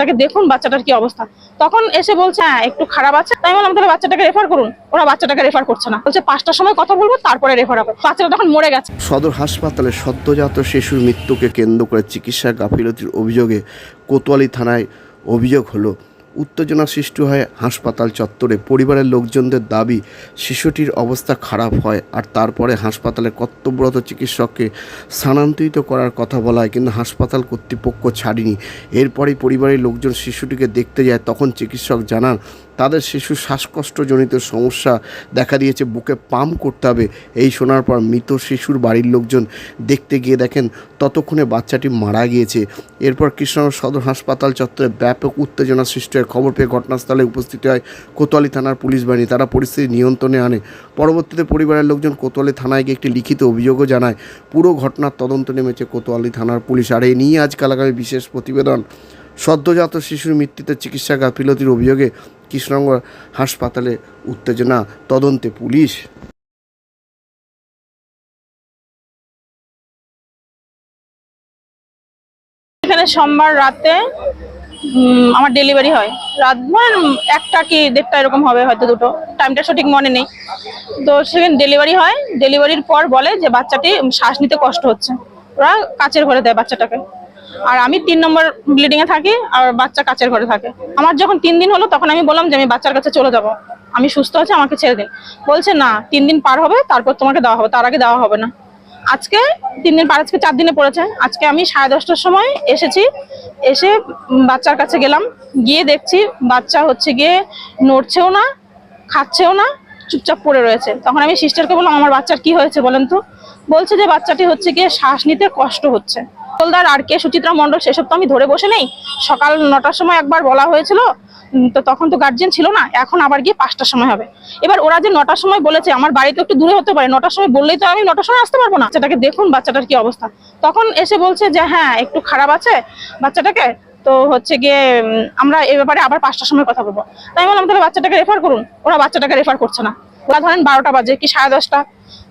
তাকে দেখুন বাচ্চাটার কি অবস্থা। তখন এসে বলছে হ্যাঁ একটু খারাপ আছে। তাই বললাম, তাহলে বাচ্চাটাকে রেফার করুন। ওরা বাচ্চাটাকে রেফার করছে না। বলছে, পাঁচটার সময় কথা বলব, তারপরে রেফার হবে। বাচ্চাটা তখন মরে গেছে। সদর হাসপাতালে সদ্যজাত শিশুর মৃত্যুকে কেন্দ্র করে চিকিৎসা গাফিলতির অভিযোগে কোতোয়ালি থানায় অভিযোগ হলো। উত্তেজনা সৃষ্টি হয় হাসপাতাল চত্বরে। পরিবারের লোকজনদের দাবি, শিশুটির অবস্থা খারাপ হয় আর তারপরে হাসপাতালে কর্তব্যরত চিকিৎসককে স্থানান্তরিত করার কথা বলা হয়, কিন্তু হাসপাতাল কর্তৃপক্ষ ছাড়েনি। এরপরেই পরিবারের লোকজন শিশুটিকে দেখতে যায়, তখন চিকিৎসক জানান, তাদের শিশু শ্বাসকষ্টজনিত সমস্যা দেখা দিয়েছে, বুকে পাম্প করতে হবে। এই শোনার পর মৃত শিশুর বাড়ির লোকজন দেখতে গিয়ে দেখেন, ততক্ষণে বাচ্চাটি মারা গিয়েছে। এরপর কৃষ্ণনগর সদর হাসপাতাল চত্বরে ব্যাপক উত্তেজনা সৃষ্টি খবর পেয়ে ঘটনাস্থলে উপস্থিত হয় কোতোয়ালি থানার পুলিশ বাহিনী। তারা পরিস্থিতি নিয়ন্ত্রণে আনে। পরবর্তীতে পরিবারের লোকজন কোতোয়ালি থানায় গিয়ে একটি লিখিত অভিযোগও জানায়। পুরো ঘটনার তদন্ত নেমেছে কোতোয়ালি থানার পুলিশ। আর এই নিয়ে আজকাল আগামী বিশেষ প্রতিবেদন। সদ্যজাত শিশুর মৃত্যুতে চিকিৎসা গাফিলতির অভিযোগে কৃষ্ণনগর হাসপাতালে উত্তেজনা। তদন্তে পুলিশ সোমবার রাতে আমার ডেলিভারি হয়। রাত একটা কি দেড়টা এরকম হবে হয়তো দুটো। টাইমটা সঠিক মনে নেই। তো সেখানে ডেলিভারি হয়। ডেলিভারির পর বলে যে বাচ্চাটি শ্বাস নিতে কষ্ট হচ্ছে। ওরা কাচের ঘরে দেয় বাচ্চাটাকে। আর আমি তিন নম্বর ব্লিডিং এ থাকি আর বাচ্চা কাচের ঘরে থাকে। আমার যখন তিন দিন হলো, তখন আমি বললাম যে আমি বাচ্চার কাছে চলে যাব। আমি সুস্থ আছি, আমাকে ছেড়ে দিন। বলছে, না, তিন দিন পার হবে, তারপর তোমাকে দেওয়া হবে। তার আগে দেওয়া হবে না। আজকে, তিন দিন পার, আজকে চার দিনে পড়েছে। আজকে আমি সাড়ে দশটার সময় এসেছি, এসে বাচ্চার কাছে গেলাম। গিয়ে দেখছি বাচ্চা হচ্ছে গিয়ে নড়ছেও না, খাচ্ছেও না, চুপচাপ পড়ে রয়েছে। তখন আমি সিস্টারকে বললাম, আমার বাচ্চার কি হয়েছে বলেন তো? বলছে যে বাচ্চাটি হচ্ছে গিয়ে শ্বাস নিতে কষ্ট হচ্ছে। হলদার আর কে সুচিত্রা মণ্ডল, সেসব তো আমি ধরে বসে নেই। সকাল নটার সময় একবার বলা হয়েছিল তো তখন তো গার্জেন ছিল না, এখন আবার গিয়ে পাঁচটার সময় হবে। এবার ওরা যে নটার সময় বলেছে, আমার বাড়িতে একটু দূরে হতে পারে, নটার সময় বললেই তো আমি নটার সময় আসতে পারব না। বাচ্চাটাকে দেখুন, বাচ্চাটার কি অবস্থা। তখন এসে বলছে যে হ্যাঁ একটু খারাপ আছে বাচ্চাটাকে, তো হচ্ছে গিয়ে আমরা এ ব্যাপারে আবার পাঁচটার সময় কথা বলব। তাই বললাম, তাহলে বাচ্চাটাকে রেফার করুন। ওরা বাচ্চাটাকে রেফার করছে না। ওরা ধরেন বারোটা বাজে কি সাড়ে দশটা।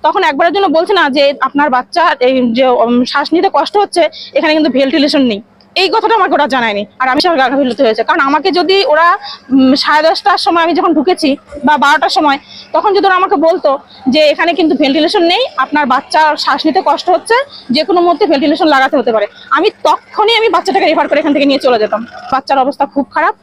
তখন একবারের জন্য বলছে না যে আপনার বাচ্চা এই যে শ্বাস নিতে কষ্ট হচ্ছে, এখানে কিন্তু ভেন্টিলেশন নেই। এই কথাটা আমাকে ওরা জানায়নি। আর আমি সব গাফিলতি হয়েছে। কারণ আমাকে যদি ওরা সাড়ে দশটার সময় আমি যখন ঢুকেছি বা বারোটার সময়, তখন যদি ওরা আমাকে বলতো যে এখানে কিন্তু ভেন্টিলেশন নেই, আপনার বাচ্চার শ্বাস নিতে কষ্ট হচ্ছে যে কোনো মুহূর্তে ভেন্টিলেশন লাগাতে হতে পারে। আমি তখনই আমি বাচ্চাটাকে রেফার করে এখান থেকে নিয়ে চলে যেতাম। বাচ্চার অবস্থা খুব খারাপ।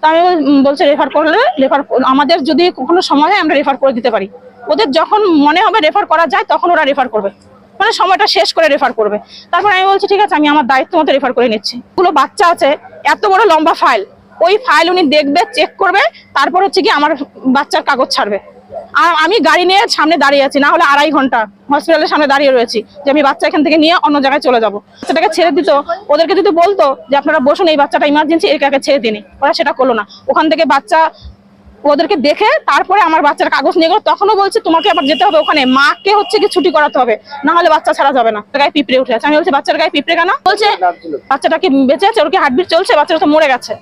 তা আমি বলছে রেফার করলে রেফার আমাদের যদি কখনো সময় হয়, আমরা রেফার করে দিতে পারি। ওদের যখন মনে হবে রেফার করা যায়, তখন ওরা রেফার করবে। মানে সময়টা শেষ করে রেফার করবে। তারপর আমি বলছি, ঠিক আছে, আমি আমার দায়িত্ব মতো রেফার করে নিচ্ছি। পুরো বাচ্চা আছে, এত বড় লম্বা ফাইল ওই ফাইল উনি দেখবে চেক করবে, তারপর হচ্ছে কি আমার বাচ্চার কাগজ ছাড়বে। আর আমি গাড়ি নিয়ে সামনে দাঁড়িয়ে আছি, না হলে আড়াই ঘণ্টা হসপিটালের সামনে দাঁড়িয়ে রয়েছি যে আমি বাচ্চা এখান থেকে নিয়ে অন্য জায়গায় চলে যাব। বাচ্চাটাকে ছেড়ে দিত, ওদেরকে যদি বলতো যে আপনারা বসুন, এই বাচ্চাটা ইমার্জেন্সি এটাকে ছেড়ে দিনি ওরা সেটা করল না। ওখান থেকে বাচ্চা ওদেরকে দেখে তারপরে আমার বাচ্চার কাগজ নিয়ে গেলো। তখনও বলছে তোমাকে আবার যেতে হবে ওখানে। মাকে হচ্ছে কি ছুটি করাতে হবে। না হলে বাচ্চা ছাড়া যাবে না। গায়ে পিঁপড়ে উঠে আছে। আমি বলছি বাচ্চার গায়ে পিঁপড়ে কেন? বলছে বাচ্চাটাকে বেঁচে আছে? ওর কি হার্টবিট চলছে? বাচ্চাটা তো মরে গেছে।